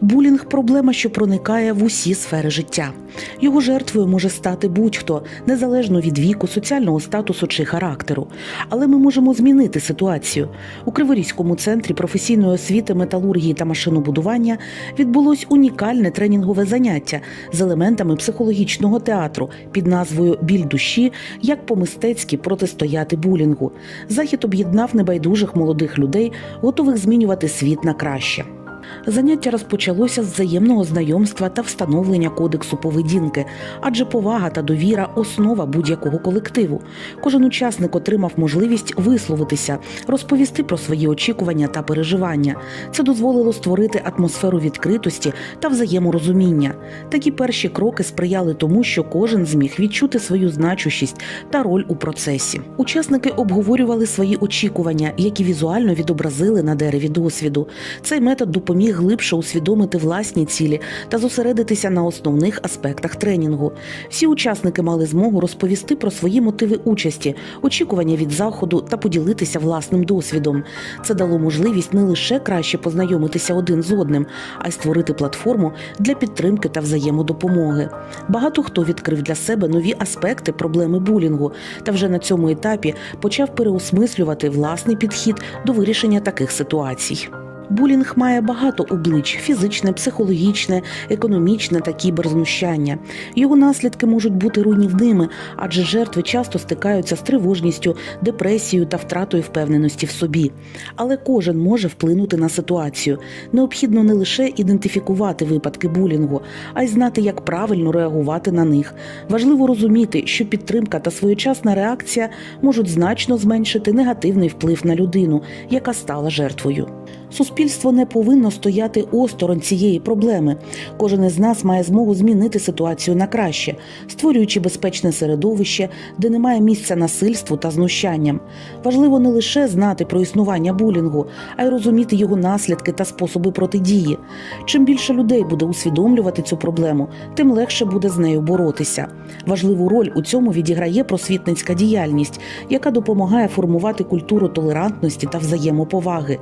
Булінг проблема, що проникає в усі сфери життя. Його жертвою може стати будь-хто, незалежно від віку, соціального статусу чи характеру. Але ми можемо змінити ситуацію. У Криворізькому центрі професійної освіти, металургії та машинобудування відбулось унікальне тренінгове заняття з елементами психологічного театру під назвою Біль душі як по-мистецьки протистояти булінгу. Захід об'єднав небайдужих молодих людей, готових змінювати світ на краще. Заняття розпочалося з взаємного знайомства та встановлення кодексу поведінки, адже повага та довіра основа будь-якого колективу. Кожен учасник отримав можливість висловитися, розповісти про свої очікування та переживання. Це дозволило створити атмосферу відкритості та взаєморозуміння. Такі перші кроки сприяли тому, що кожен зміг відчути свою значущість та роль у процесі. Учасники обговорювали свої очікування, які візуально відобразили на дереві досвіду. Цей метод допоміг глибше усвідомити власні цілі та зосередитися на основних аспектах тренінгу. Всі учасники мали змогу розповісти про свої мотиви участі, очікування від заходу та поділитися власним досвідом. Це дало можливість не лише краще познайомитися один з одним, а й створити платформу для підтримки та взаємодопомоги. Багато хто відкрив для себе нові аспекти проблеми булінгу та вже на цьому етапі почав переосмислювати власний підхід до вирішення таких ситуацій. Булінг має багато облич: фізичне, психологічне, економічне та кіберзнущання. Його наслідки можуть бути руйнівними, адже жертви часто стикаються з тривожністю, депресією та втратою впевненості в собі. Але кожен може вплинути на ситуацію. Необхідно не лише ідентифікувати випадки булінгу, а й знати, як правильно реагувати на них. Важливо розуміти, що підтримка та своєчасна реакція можуть значно зменшити негативний вплив на людину, яка стала жертвою. Суспільство не повинно стояти осторонь цієї проблеми. Кожен із нас має змогу змінити ситуацію на краще, створюючи безпечне середовище, де немає місця насильству та знущанням. Важливо не лише знати про існування булінгу, а й розуміти його наслідки та способи протидії. Чим більше людей буде усвідомлювати цю проблему, тим легше буде з нею боротися. Важливу роль у цьому відіграє просвітницька діяльність, яка допомагає формувати культуру толерантності та взаємоповаги.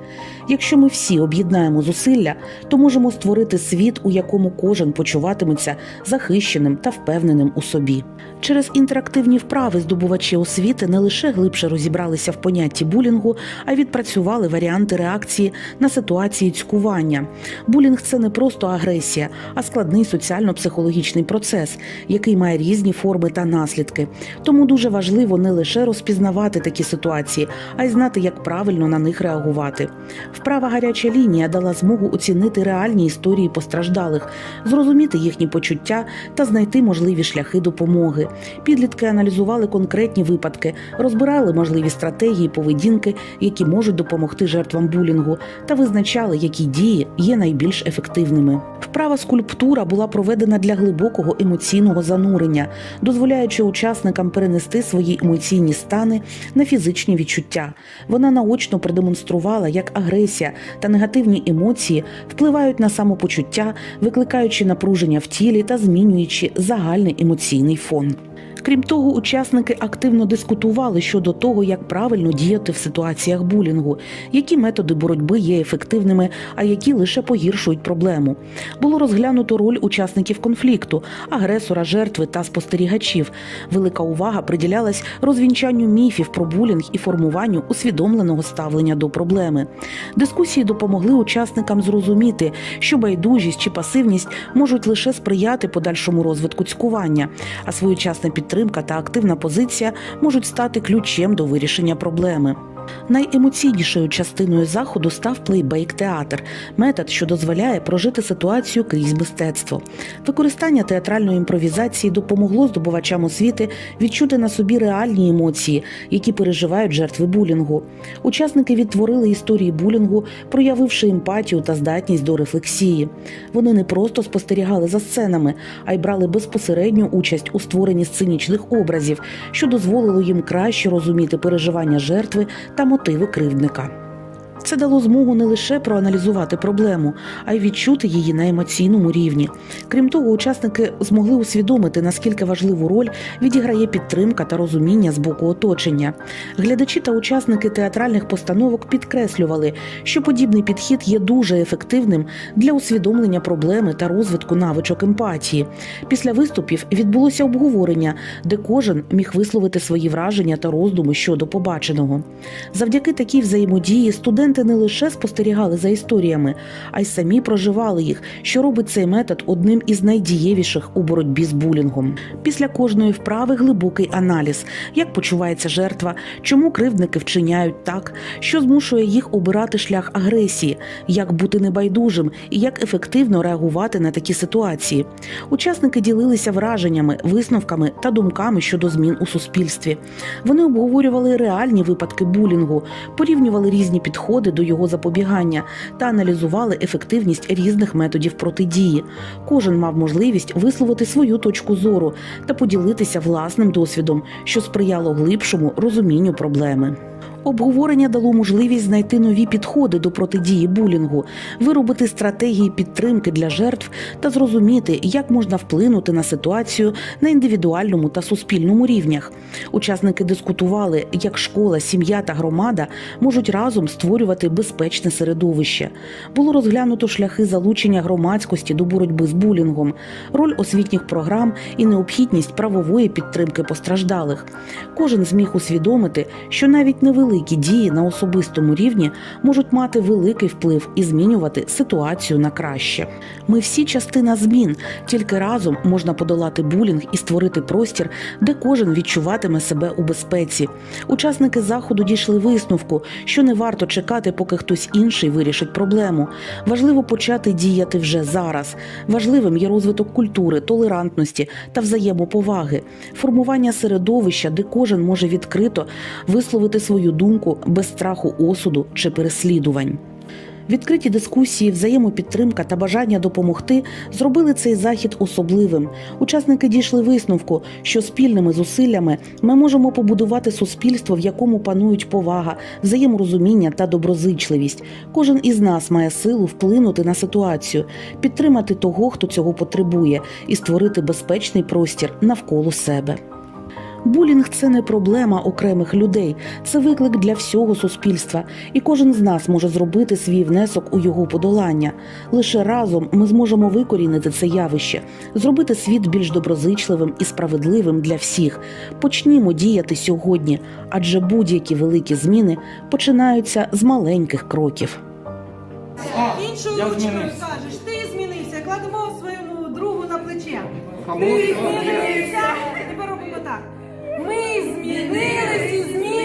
Якщо ми всі об'єднаємо зусилля, то можемо створити світ, у якому кожен почуватиметься захищеним та впевненим у собі. Через інтерактивні вправи здобувачі освіти не лише глибше розібралися в понятті булінгу, а й відпрацювали варіанти реакції на ситуації цькування. Булінг це не просто агресія, а складний соціально-психологічний процес, який має різні форми та наслідки. Тому дуже важливо не лише розпізнавати такі ситуації, а й знати, як правильно на них реагувати. Вправа гаряча лінія дала змогу оцінити реальні історії постраждалих, зрозуміти їхні почуття та знайти можливі шляхи допомоги. Підлітки аналізували конкретні випадки, розбирали можливі стратегії поведінки, які можуть допомогти жертвам булінгу, та визначали, які дії є найбільш ефективними. Вправа скульптура була проведена для глибокого емоційного занурення, дозволяючи учасникам перенести свої емоційні стани на фізичні відчуття. Вона наочно продемонструвала, як агресія та негативні емоції впливають на самопочуття, викликаючи напруження в тілі та змінюючи загальний емоційний фон. Крім того, учасники активно дискутували щодо того, як правильно діяти в ситуаціях булінгу, які методи боротьби є ефективними, а які лише погіршують проблему. Було розглянуто роль учасників конфлікту, агресора, жертви та спостерігачів. Велика увага приділялась розвінчанню міфів про булінг і формуванню усвідомленого ставлення до проблеми. Дискусії допомогли учасникам зрозуміти, що байдужість чи пасивність можуть лише сприяти подальшому розвитку цькування, а своєчасна підтримка та активна позиція можуть стати ключем до вирішення проблеми. Найемоційнішою частиною заходу став плейбейк-театр метод, що дозволяє прожити ситуацію крізь мистецтво. Використання театральної імпровізації допомогло здобувачам освіти відчути на собі реальні емоції, які переживають жертви булінгу. Учасники відтворили історії булінгу, проявивши емпатію та здатність до рефлексії. Вони не просто спостерігали за сценами, а й брали безпосередню участь у створенні сценічних образів, що дозволило їм краще розуміти переживання жертви та мотиви кривдника. Це дало змогу не лише проаналізувати проблему, а й відчути її на емоційному рівні. Крім того, учасники змогли усвідомити, наскільки важливу роль відіграє підтримка та розуміння з боку оточення. Глядачі та учасники театральних постановок підкреслювали, що подібний підхід є дуже ефективним для усвідомлення проблеми та розвитку навичок емпатії. Після виступів відбулося обговорення, де кожен міг висловити свої враження та роздуми щодо побаченого. Завдяки такій взаємодії студенти не лише спостерігали за історіями, а й самі проживали їх, що робить цей метод одним із найдієвіших у боротьбі з булінгом. Після кожної вправи глибокий аналіз, як почувається жертва, чому кривдники вчиняють так, що змушує їх обирати шлях агресії, як бути небайдужим і як ефективно реагувати на такі ситуації. Учасники ділилися враженнями, висновками та думками щодо змін у суспільстві. Вони обговорювали реальні випадки булінгу, порівнювали різні підходи до його запобігання та аналізували ефективність різних методів протидії. Кожен мав можливість висловити свою точку зору та поділитися власним досвідом, що сприяло глибшому розумінню проблеми. Обговорення дало можливість знайти нові підходи до протидії булінгу, виробити стратегії підтримки для жертв та зрозуміти, як можна вплинути на ситуацію на індивідуальному та суспільному рівнях. Учасники дискутували, як школа, сім'я та громада можуть разом створювати безпечне середовище. Було розглянуто шляхи залучення громадськості до боротьби з булінгом, роль освітніх програм і необхідність правової підтримки постраждалих. Кожен зміг усвідомити, що навіть невеликі дії на особистому рівні можуть мати великий вплив і змінювати ситуацію на краще. Ми всі частина змін, тільки разом можна подолати булінг і створити простір, де кожен відчуватиме себе у безпеці. Учасники заходу дійшли висновку, що не варто чекати, поки хтось інший вирішить проблему. Важливо почати діяти вже зараз. Важливим є розвиток культури, толерантності та взаємоповаги, формування середовища, де кожен може відкрито висловити свою думку без страху осуду чи переслідувань. Відкриті дискусії, взаємопідтримка та бажання допомогти зробили цей захід особливим. Учасники дійшли висновку, що спільними зусиллями ми можемо побудувати суспільство, в якому панують повага, взаєморозуміння та доброзичливість. Кожен із нас має силу вплинути на ситуацію, підтримати того, хто цього потребує, і створити безпечний простір навколо себе. Булінг це не проблема окремих людей, це виклик для всього суспільства, і кожен з нас може зробити свій внесок у його подолання. Лише разом ми зможемо викорінити це явище, зробити світ більш доброзичливим і справедливим для всіх. Почнімо діяти сьогодні, адже будь-які великі зміни починаються з маленьких кроків. Іншою я ручкою кажеш, ти змінився, кладемо своєму другу на плече. Ти змінився. Тепер робимо так. Змінились.